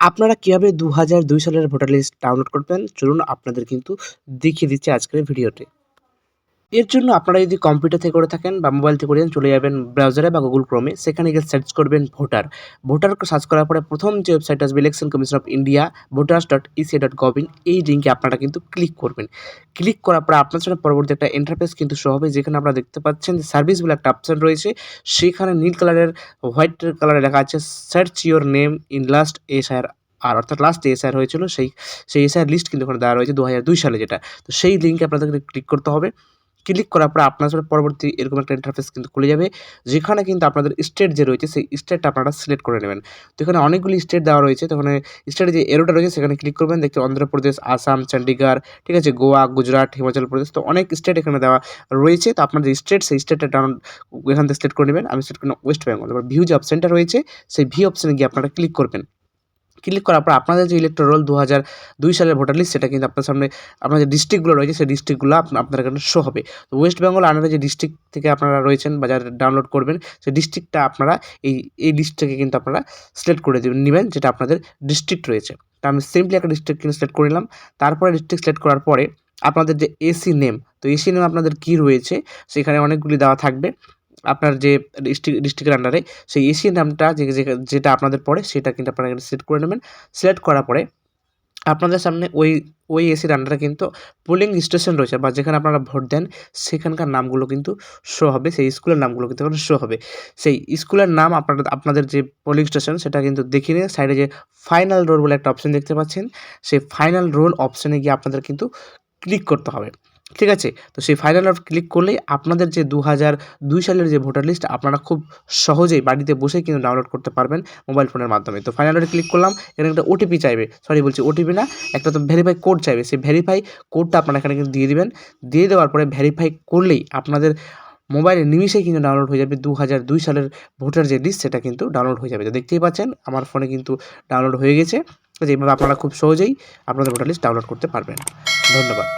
আপনারা কীভাবে দু হাজার দুই সালের ভোটার লিস্ট ডাউনলোড করবেন? চলুন আপনাদের কিন্তু দেখিয়ে দিচ্ছি আজকের ভিডিওতে এর জন্য আপনারা যদি কম্পিউটার থেকে করে থাকেন বা মোবাইল থেকে করে চলে যাবেন ব্রাউজারে বা গুগল ক্রোমে সেখানে গিয়ে সার্চ করবেন ভোটার। ভোটার সার্চ করার পরে প্রথম যে ওয়েবসাইট আসবে election commission of India voters dot EC dot gov in এই লিঙ্কে আপনারা কিন্তু ক্লিক করবেন। ক্লিক করার পরে আপনার সামনে পরবর্তী একটা ইন্টারফেস কিন্তু শো হবে, যেখানে আপনারা দেখতে পাচ্ছেন যে সার্ভিস বলে একটা অপশন রয়েছে। সেখানে নীল কালারের হোয়াইট কালারে লেখা আছে search your name in last SR আর আর অর্থাৎ লাস্ট এসআর হয়েছিল, সেই সেই এসআর লিস্ট কিন্তু ওখানে দেওয়া রয়েছে দু হাজার দুই সালে যেটা। তো সেই লিঙ্কে আপনাদেরকে ক্লিক করতে হবে। ক্লিক করার পর আপনার পরবর্তী এরকম একটা ইন্টারফেস কিন্তু খুলে যাবে, যেখানে কিন্তু আপনাদের স্টেট যে রয়েছে, সেই স্টেটটা আপনারা সিলেক্ট করে নেবেন। তো এখানে অনেকগুলি স্টেট দেওয়া রয়েছে, তো ওখানে স্টেটে যে এরোটা রয়েছে, সেখানে ক্লিক করবেন। দেখতে অন্ধ্রপ্রদেশ আসাম চণ্ডীগড় ঠিক আছে, গোয়া, গুজরাট, হিমাচল প্রদেশ, তো অনেক স্টেট এখানে দেওয়া রয়েছে। তো আপনার যে স্টেট সেই স্টেটটা ডাউন এখান থেকে সিলেক্ট করে নেবেন। আমি সিলেক্ট করলাম ওয়েস্ট বেঙ্গল এবার ভিউ যে অপশানটা রয়েছে, সেই ভিউ অপশানে গিয়ে আপনারা ক্লিক করবেন। ক্লিক করার পর আপনাদের যে ইলেকট্রাল দু হাজার দুই সালের ভোটার লিস্ট সেটা কিন্তু আপনার সামনে, আপনার যে ডিস্ট্রিক্টগুলো রয়েছে, সেই ডিস্ট্রিক্টগুলো আপনার এখানে শো হবে। তো ওয়েস্ট বেঙ্গল আন্ডারে যে ডিস্ট্রিক্ট থেকে আপনারা রয়েছেন বা যারা ডাউনলোড করবেন, সেই ডিস্ট্রিক্টটা আপনারা এই এই লিস্ট থেকে কিন্তু আপনারা সিলেক্ট করে দেবেন, নেবেন, যেটা আপনাদের ডিস্ট্রিক্ট রয়েছে। তো আমি সিম্পলি একটা ডিস্ট্রিক্ট কিন্তু সিলেক্ট করে নিলাম। তারপরে ডিস্ট্রিক্ট সিলেক্ট করার পরে আপনাদের যে এসি নেম তো এসি নেম আপনাদের কী রয়েছে, সেখানে অনেকগুলি দেওয়া থাকবে। আপনার যে ডিস্ট্রিক্ট ডিস্ট্রিক্টের আন্ডারে সেই এসি নামটা যে যেটা আপনাদের পড়ে, সেটা কিন্তু আপনারা সিলেক্ট করে নেবেন। সিলেক্ট করার পরে আপনাদের সামনে ওই ওই এসির আন্ডারে কিন্তু পোলিং স্টেশন রয়েছে বা যেখানে আপনারা ভোট দেন, সেখানকার নামগুলো কিন্তু শো হবে, সেই স্কুলের নামগুলো কিন্তু শো হবে। সেই স্কুলের নাম আপনাদের আপনাদের যে পোলিং স্টেশন সেটা কিন্তু দেখে নিয়ে সাইডে যে ফাইনাল রোল বলে একটা অপশন দেখতে পাচ্ছেন, সেই ফাইনাল রোল অপশানে গিয়ে আপনাদের কিন্তু ক্লিক করতে হবে। ঠিক আছে? তো সেই ফাইনাল ক্লিক করলেই আপনাদের যে দু দুই সালের যে ভোটার লিস্ট আপনারা খুব সহজেই বাড়িতে বসেই কিন্তু ডাউনলোড করতে পারবেন মোবাইল ফোনের মাধ্যমে। তো ফাইনাল ক্লিক করলাম, এখানে একটা ওটিপি চাইবে। সরি বলছি ওটিপি না, একটা তো ভেরিফাই কোড চাইবে। সেই ভেরিফাই কোডটা আপনারা এখানে কিন্তু দিয়ে দেবেন। দিয়ে দেওয়ার পরে ভেরিফাই করলেই আপনাদের মোবাইলে নিমিশেই কিন্তু ডাউনলোড হয়ে যাবে দু হাজার দুই সালের ভোটার যে লিস্ট সেটা কিন্তু ডাউনলোড হয়ে যাবে। তো দেখতেই পাচ্ছেন, আমার ফোনে কিন্তু ডাউনলোড হয়ে গেছে। এইভাবে আপনারা খুব সহজেই আপনাদের ভোটার লিস্ট ডাউনলোড করতে পারবেন। ধন্যবাদ।